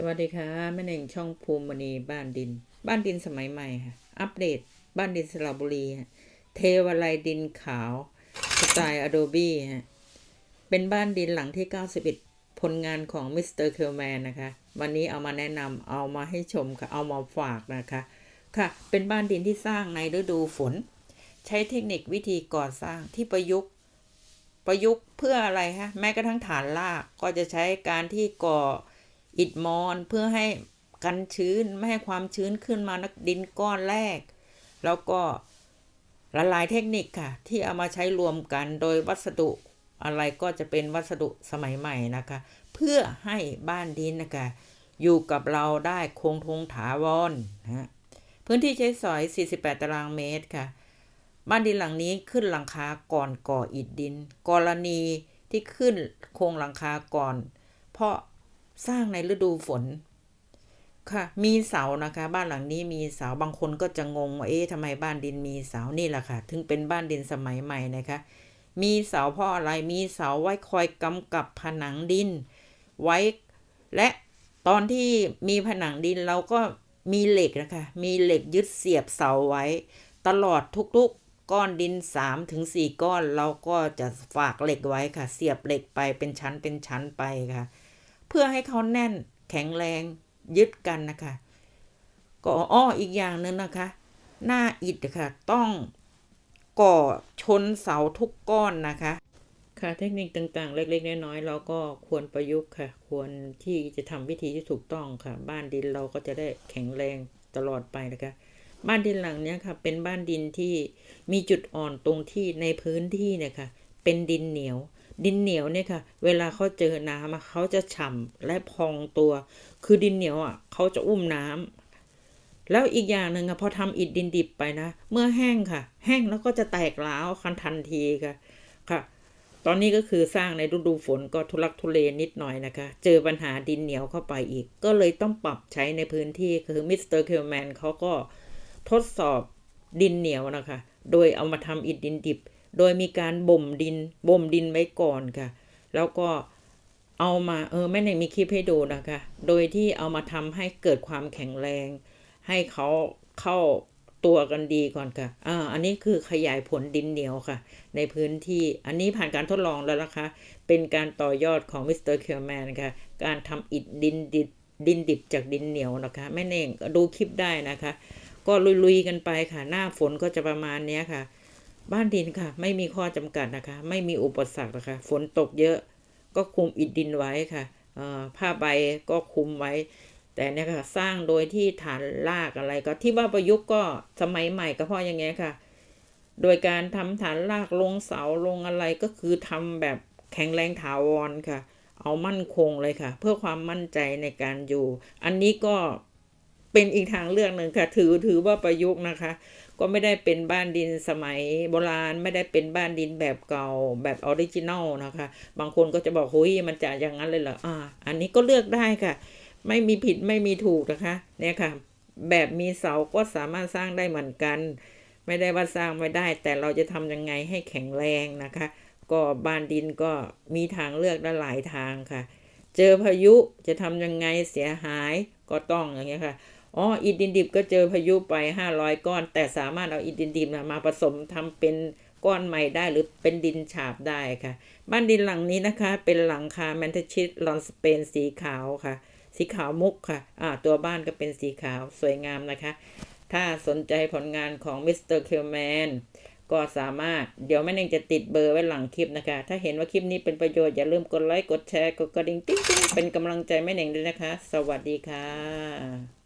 สวัสดีค่ะแม่เน่งช่องภูมิมณีบ้านดิน บ้านดินสมัยใหม่ค่ะ อัปเดต บ้านดินสระบุรีเทวาลัยดินขาว สไตล์ Adobe ฮะเป็นบ้านดินหลังที่ 91 ผลงานของมิสเตอร์เคลแมนนะคะ วันนี้เอามาแนะนำเอามาให้ชมค่ะ เอามาฝากนะคะ ค่ะ เป็นบ้านดินที่สร้างในฤดูฝน ใช้เทคนิควิธีก่อสร้างที่ประยุกต์ประยุกต์เพื่ออะไรฮะแม้กระทั่งฐานรากก็จะใช้การที่ก่อ อิฐมอนเพื่อให้กันชื้นไม่ให้ความชื้นขึ้นมานักดินก้อนแรก แล้วก็ละลายเทคนิคค่ะ ที่เอามาใช้รวมกันโดยวัสดุอะไรก็จะเป็นวัสดุสมัยใหม่นะคะ เพื่อให้บ้านดินนะคะ อยู่กับเราได้คงทงถาวรนะฮะพื้นที่ใช้สอย 48 ตารางเมตรค่ะ บ้านดินหลังนี้ขึ้นหลังคาก่อนก่ออิฐดิน กรณีที่ขึ้นโครงหลังคาก่อน เพราะ สร้างในฤดูฝน ค่ะ มีเสานะคะ บ้านหลังนี้มีเสาบางคนก็จะงงว่าเอ๊ะทำไมบ้านดินมีเสานี่แหละค่ะ ถึงเป็นบ้านดินสมัยใหม่นะคะ มีเสาเพราะอะไรมีเสาไว้คอยกำกับผนังดิน ไว้และตอนที่มีผนังดินเราก็มีเหล็กนะคะ มีเหล็กยึดเสียบเสาไว้ ตลอดทุกๆก้อนดิน3ถึง4ก้อน เราก็จะฝากเหล็กไว้ค่ะ เสียบเหล็กไปเป็นชั้นเป็นชั้นไปค่ะ เพื่อให้เขาแน่นแข็งแรงยึดกันนะคะ ก็อ้ออีกอย่างหนึ่งนะคะ หน้าอิฐค่ะต้องก่อชนเสาทุกก้อนนะคะ ค่ะเทคนิคต่างๆ เล็กๆ น้อยๆเราก็ควรประยุกต์ค่ะ ควรที่จะทำวิธีที่ถูกต้องค่ะ บ้านดินเราก็จะได้แข็งแรงตลอดไปนะคะ บ้านดินหลังเนี้ยค่ะ เป็นบ้านดินที่มีจุดอ่อนตรงที่ในพื้นที่เนี่ยค่ะ เป็นดินเหนียว ดินเหนียวเนี่ยค่ะ เวลาเขาเจอน้ำเขาจะฉ่ำและพองตัว คือดินเหนียวอะเขาจะอุ้มน้ำแล้วอีกอย่างหนึ่งอะพอทำอิฐดินดิบไปนะ เมื่อแห้งค่ะ แห้งแล้วก็จะแตกร้าวคันทันทีค่ะค่ะ ตอนนี้ก็คือสร้างในฤดูฝนก็ทุลักทุเลนิดหน่อยนะคะ เจอปัญหาดินเหนียวเข้าไปอีก ก็เลยต้องปรับใช้ในพื้นที่คือมิสเตอร์เคลแมนเขาก็ทดสอบดินเหนียวนะคะ โดยเอามาทำอิฐดินดิบ โดยมีการบ่มดินบ่มดินไว้ก่อนค่ะ แล้วก็เอามาเออแม่เน่งมีคลิปให้ดูนะคะ โดยที่เอามาทำให้เกิดความแข็งแรง ให้เขาเข้าตัวกันดีก่อนค่ะอ่าอันนี้คือขยายผลดินเหนียวค่ะ ในพื้นที่อันนี้ผ่านการทดลองแล้วนะคะ เป็นการต่อยอดของมิสเตอร์เคลแมนค่ะ การทำอิฐดินดิบดินดิบจากดินเหนียวนะคะ แม่เน่งดูคลิปได้นะคะ ก็ลุยๆกันไปค่ะ หน้าฝนก็จะประมาณนี้ค่ะ บ้านดินค่ะ ไม่มีข้อจำกัดนะคะ ไม่มีอุปสรรคนะคะ ฝนตกเยอะ ก็คุมอิฐดินไว้ค่ะผ้าใบก็คุมไว้ แต่เนี่ยค่ะ สร้างโดยที่ฐานรากอะไรก็ที่ว่าประยุกต์ก็สมัยใหม่ก็เพราะอย่างเงี้ยค่ะ โดยการทำฐานรากลงเสาลงอะไรก็คือทำแบบแข็งแรงถาวรค่ะ เอามั่นคงเลยค่ะ เพื่อความมั่นใจในการอยู่ อันนี้ก็เป็นอีกทางเลือกหนึ่งค่ะ ถือถือว่าประยุกต์นะคะ ก็ไม่ได้เป็นบ้านดินสมัยโบราณไม่ได้เป็นบ้านดินแบบเก่าแบบออริจินัลนะคะ บางคนก็จะบอกเฮ้ยมันจะอย่างนั้นเลยเหรออ่า อันนี้ก็เลือกได้ค่ะ ไม่มีผิดไม่มีถูกนะคะเนี่ยค่ะ แบบมีเสาก็สามารถสร้างได้เหมือนกัน ไม่ได้ว่าสร้างไม่ได้ แต่เราจะทำยังไงให้แข็งแรงนะคะ ก็บ้านดินก็มีทางเลือกได้หลายทางค่ะ เจอพายุจะทำยังไงเสียหายก็ต้องอย่างเงี้ยค่ะ อ๋ออิฐดินดิบก็เจอพายุไป 500 ก้อน แต่สามารถเอาอิฐดินดิบมาผสมทำเป็นก้อนใหม่ได้หรือเป็นดินฉาบได้ค่ะ บ้านดินหลังนี้นะคะ เป็นหลังคาแมนเทชิตลอนสเปนสีขาวค่ะ สีขาวมุกค่ะอ่าตัวบ้านก็เป็นสีขาวสวยงามนะคะ ถ้าสนใจผลงานของมิสเตอร์เคลแมนก็สามารถเดี๋ยวแม่เองจะติดเบอร์ไว้หลังคลิปนะคะ ถ้าเห็นว่าคลิปนี้เป็นประโยชน์ อย่าลืมกดไลค์ กดแชร์ กดกระดิ่งติ๊งๆเป็นกำลังใจแม่เองด้วยนะคะ สวัสดีค่ะ